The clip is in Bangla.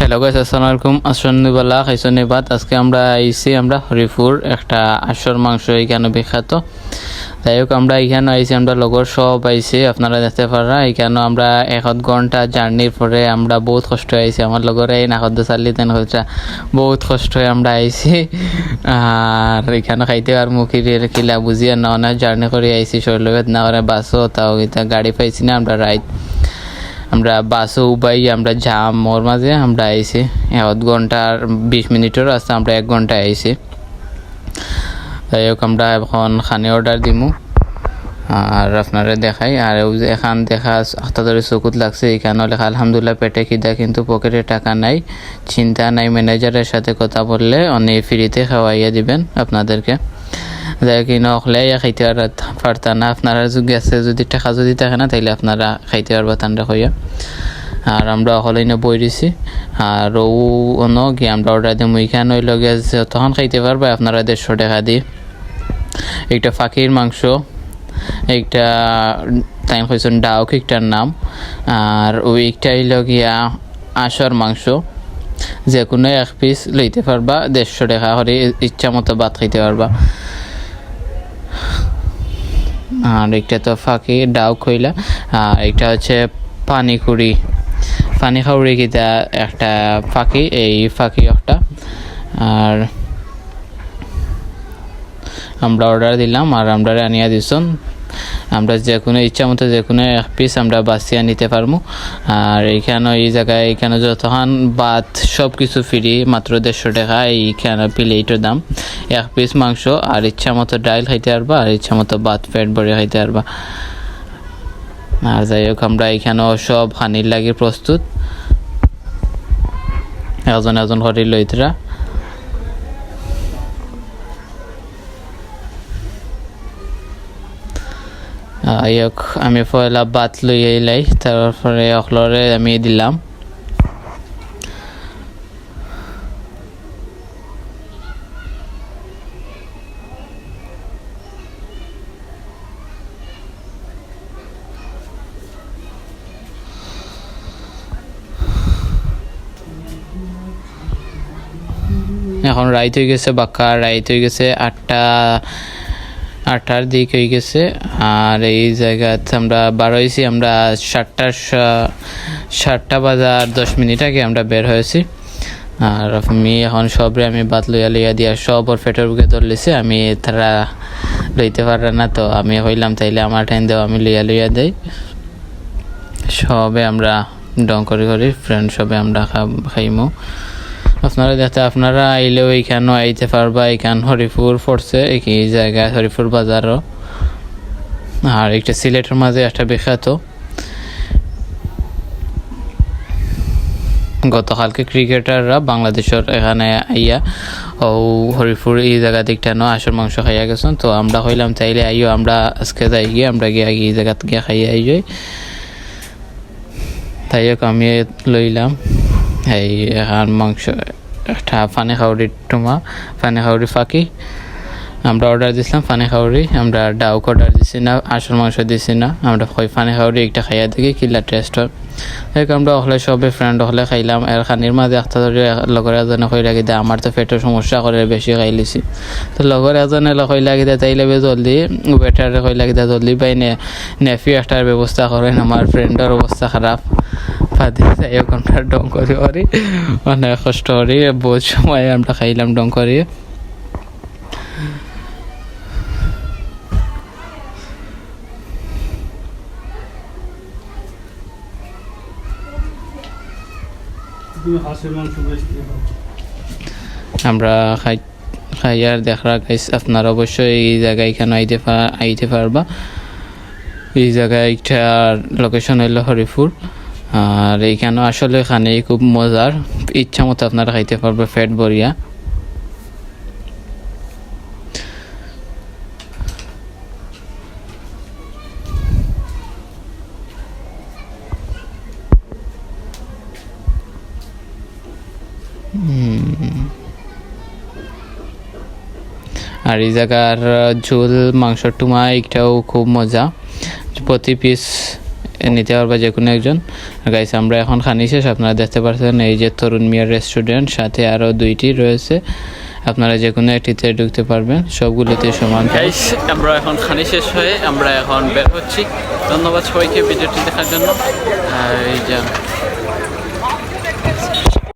হ্যালো গাইস আসসালামু আলাইকুম আসন্নিবালা খাইছনি বাদ আজকে আমরা আইছি, আমরা হরিপুর, একটা আশর মাংস এখানে বিখ্যাত। যাই হোক, আমরা এখানে আইছি, আমরা লগর সব আইছি, আপনারা দেখতে পারা এখানে আমরা এক আধ ঘণ্টা জার্নির পরে আমরা বহুত কষ্ট আইছি। আমার লগর এই নাকদ চালি তেন হচ্ছে বহুত কষ্ট হয়ে আমরা আইছি। আর এখানে খাইতে আর মুখি কিলা বুঝিয়ে না জার্নি করে আইছি। শরীর না করে বাসও তাও গাড়ি পাইছি না, আমরা রাইড আমরা বাসও উবাই, আমরা জাম ওর মাঝে আমরা আইসি এক ঘণ্টার বিশ মিনিটের রাস্তা আমরা এক ঘণ্টা আইছি। যাই হোক আমরা এখন খানি অর্ডার দিমু। আর আপনারা দেখাই। আর এখান দেখা আস্তা ধরে চকুত লাগছে এখানে লেখা আলহামদুলিল্লাহ পেটে খিদা, কিন্তু পকেটে টাকা নাই। চিন্তা নাই ম্যানেজারের সাথে কথা বললে, অনেক ফ্রিতে খাওয়াইয়া দিবেন আপনাদেরকে। যাই হোক ইনো অকলে খাইতে পারতা না। আপনারা যদি আছে, যদি টাকা যদি থাকে না, তাইলে আপনারা খাইতে পারবা তান্ডা হইয়া আর আমরা অকলে ইনো বই দিছি। আর ও অন্য গিয়ে আমরা অর্ডার দিই মুইখান ওই লগে তখন খাইতে পারবা, আপনারা দেড়শো টাকা দিয়ে একটা ফাঁকির মাংস, একটা তাই হয়েছেন ডাউক, একটার নাম। আর ওই একটা হইল গিয়া আশর মাংস। যে কোনো এক পিস লইতে পারবা, দেড়শো টাকা করে ইচ্ছা মতো ভাত খাইতে পারবা। আর একটা তো ফাঁকি ডাউ খইলা আর একটা হচ্ছে পানিকুড়ি। পানি খাউড়ি কিতা একটা ফাঁকি, এই ফাঁকি একটা। আর আমরা অর্ডার দিলাম আর আমরা আনিয়া দিছন। আমরা যে কোনো ইচ্ছা মতো যে কোনো এক পিস আমরা বাঁচিয়ে নিতে পারব। আর এইখানে এই জায়গায় এইখানে যতক্ষণ ভাত সব কিছু ফ্রি মাত্র দেড়শো টাকা এইখানে প্লেটের দাম। এক পিস মাংস আর ইচ্ছা মতো ডাইল খাইতে পারবা, আর ইচ্ছা মতো ভাত, পেট ভরে খাইতে পারবা। আর যাই হোক, আমরা এখানেও সব হানির লাগে প্রস্তুত। এজন এজন করে লইতরা। আয়ক আমি পয়লা বাত লই আইলাই তারপরে অকলরে আমি দিলাম। এখন রাইত হয়ে গেছে বাক্কা, রাইত হয়ে গেছে আটটা আটটার দিক হয়ে গেছে। আর এই জায়গাতে আমরা বার হয়েছি, আমরা সাতটা সাতটা বাজার দশ মিনিট আগে আমরা বের হয়েছি। আর আমি এখন সবরে আমি বাত লইয়া লইয়া দিয়া সব ওর পেটের বুকে ধরলেছি আমি তারা লইতে পারে না তো আমি হইলাম, তাইলে আমার টাইম দেওয়া আমি লইয়া লইয়া দেই। সবে আমরা ডং করে করি ফ্রেন্ড সবে আমরা খাইমো। আপনারা দেখতে আপনারা আইলেও এইখানেও আইতে পারবা, এইখান হরিপুর পড়ছে এই জায়গায় হরিপুর বাজারও। আর একটা সিলেটের মাঝে একটা বিখ্যাত। গতকালকে ক্রিকেটাররা বাংলাদেশের এখানে আইয়া, ও হরিপুর এই জায়গা দিকটা ন আসর মাংস খাইয়া গেছেন। তো আমরা হইলাম তাইলে আইও, আমরা আজকে যাই গিয়ে, আমরা গিয়ে এই জায়গাত গিয়ে খাইয়া আই যাই তাই আমি লইলাম। এই এখন মাংস ফানি খাউড়ি টুমা ফানি খাউড়ি ফাঁকি আমরা অর্ডার দিছিলাম ফানি খাউড়ি আমরা ডাউক অর্ডার দিছি না আসল মাংস দিছি না আমরা কই ফানি খাউড়ি একটা খাইয়া দেখি কিলা টেস্ট হয়। এক আমরা হলে সবে ফ্রেন্ড হলে খাইলাম। এর খানির মাঝে একটা ধরে লগর এজনে কই লাগি দে আমার তো পেটের সমস্যা করে বেশি খাই লিছি। তো লগর এজনে কই লাগি দে তাইলে বে জলদি। ওয়েটারে কই লাগি দে, জলদি। পাই নে নেফি একটার ব্যবস্থা করেন আমার ফ্রেন্ডের অবস্থা খারাপ যাই হোক আমরা ডং করি করি অনেক কষ্ট করি বহুত সময় আমরা খাইলাম ডং করি। আমরা খাই খাইয়ার দেখা গাইস আপনারা অবশ্যই এই জায়গায় এখানে আইতে আইতে পারবা? এই জায়গায় একটা লোকেশন হইল হরিপুর। আর এইখানে আসলে খানে খুব মজার। ইচ্ছা মতো আপনারা খাইতে পারবে ফ্যাট বরিয়া আর এই জায়গার ঝোল মাংস টুমা, এইটাও খুব মজা। প্রতি পিস নিতে পারবে যে কোনো একজন। গাইস আমরা এখন খানি শেষ। আপনারা দেখতে পাচ্ছেন এই যে তরুণ মিয়ার রেস্টুরেন্ট সাথে আরও দুইটি রয়েছে। আপনারা যে কোনো একটিতে ঢুকতে পারবেন। সবগুলোতে সমান গাইস আমরা এখন খানি শেষ হয়ে আমরা এখন বের হচ্ছি। ধন্যবাদ সবাইকে ভিডিওটি দেখার জন্য। এই যে